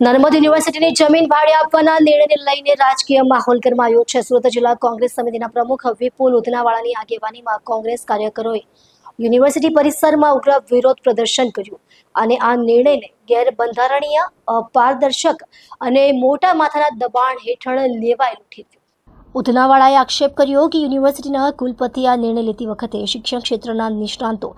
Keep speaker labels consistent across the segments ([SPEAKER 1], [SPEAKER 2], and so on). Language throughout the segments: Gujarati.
[SPEAKER 1] નર્મદ યુનિવર્સિટીની જમીન ભાડે આપવાના નિર્ણયને લઈને રાજકીય માહોલ ગરમાયો છે. સુરત જિલ્લા કોંગ્રેસ સમિતિના પ્રમુખ વિપુલ ઉધનાવાળાની આગેવાનીમાં કોંગ્રેસ કાર્યકરોએ યુનિવર્સિટી પરિસરમાં ઉગ્ર વિરોધ પ્રદર્શન કર્યું અને આ નિર્ણયને ગેરબંધારણીય અપારદર્શક અને મોટા માથાના દબાણ હેઠળ લેવાયેલું ઠેરવ્યું. ઉધનાવાળાએ આક્ષેપ કર્યો કે યુનિવર્સિટીના કુલપતિ આ નિર્ણય લેતી વખતે શિક્ષણ ક્ષેત્રના નિષ્ણાંતો,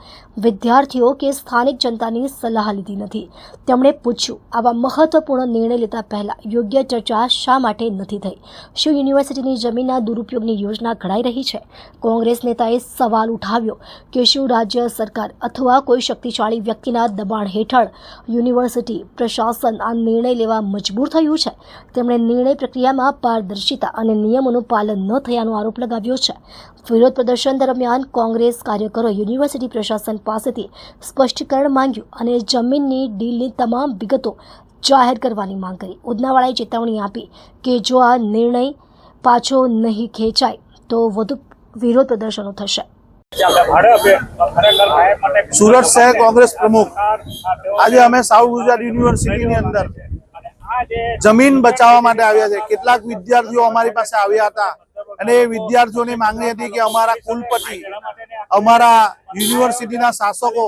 [SPEAKER 1] વિદ્યાર્થીઓ કે સ્થાનિક જનતાની સલાહ લીધી નથી. તેમણે પૂછ્યું, આવા મહત્વપૂર્ણ નિર્ણય લેતા પહેલા યોગ્ય ચર્ચા શા માટે નથી થઈ? શું યુનિવર્સિટીની જમીનના દુરુપયોગની યોજના ઘડાઈ રહી છે કોંગ્રેસ નેતાએ સવાલ ઉઠાવ્યો કે શું રાજ્ય સરકાર અથવા કોઈ શક્તિશાળી વ્યક્તિના દબાણ હેઠળ યુનિવર્સિટી, પ્રશાસન આ નિર્ણય લેવા મજબૂર થયું છે? તેમણે નિર્ણય પ્રક્રિયામાં પારદર્શિતા અને નિયમોનું પાલન ન થયાનો આરોપ લગાવ્યો છે. વિરોધ પ્રદર્શન દરમિયાન કોંગ્રેસ કાર્યકરો યુનિવર્સિટી પ્રશાસન પાસેથી સ્પષ્ટીકરણ માંગ્યું અને જમીનની ડીલની તમામ વિગતો જાહેર કરવાની માંગ કરી. ઉદનાવાળાએ ચેતવણી આપી કે જો આ નિર્ણય પાછો નહીં ખેંચાય, તો વધુ વિરોધ પ્રદર્શનો થશે.
[SPEAKER 2] સુરત શહેર કોંગ્રેસ પ્રમુખ. આજે અમે સાઉથ ગુજરાત યુનિવર્સિટીની અંદર જમીન બચાવવા માટે આવ્યા છે. કેટલાક વિદ્યાર્થીઓ અમારી પાસે આવ્યા હતા. અને એ વિદ્યાર્થીઓની માંગણી હતી કે અમારા કુલપતિ, અમારા યુનિવર્સિટીના શાસકો,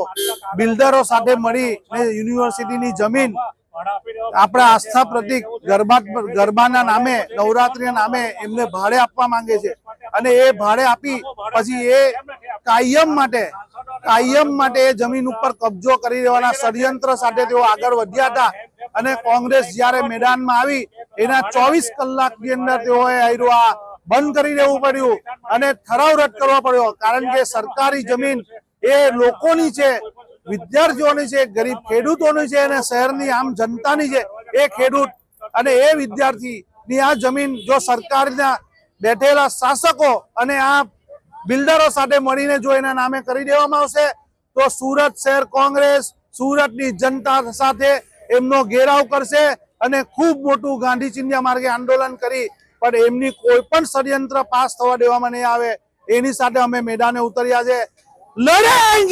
[SPEAKER 2] બિલ્ડરો સાથે મળી યુનિવર્સિટીની જમીન આપણા આસ્થા પ્રતિક ગરબા ગરબાના નામે, નવરાત્રીના નામે એમને ભાડે આપવા માંગે છે. અને એ ભાડે આપી પછી એ કાયમ માટે કાયમ માટે એ જમીન ઉપર કબજો કરી દેવાના ષડયંત્ર સાથે તેઓ આગળ વધ્યા હતા. અને કોંગ્રેસ જ્યારે મેદાનમાં આવી, એના ચોવીસ કલાકની અંદર તેઓએ આ બંધ કરી દેવું પડ્યું અને ઠરાવ રદ કરવો પડ્યો. કારણ કે સરકારી જમીન એ લોકોની છે, વિદ્યાર્થીઓની છે, ગરીબ ખેડૂતોની છે અને શહેરની આમ જનતાની છે, એ ખેડૂત અને એ વિદ્યાર્થીની આ જમીન જો સરકારના બેઠેલા શાસકો અને આ બિલ્ડરો સાથે મળીને જો એના નામે કરી દેવામાં આવશે, તો સુરત શહેર કોંગ્રેસ, સુરતની જનતા સાથે એમનો ઘેરાવ કરશે અને ખૂબ મોટું ગાંધી ચિંધ્યા માર્ગે આંદોલન કરી, પણ એમની કોઈ પણ ષડયંત્ર પાસ થવા દેવામાં નહીં આવે. એની સાથે અમે મેદાને ઉતર્યા છે. લડાઈ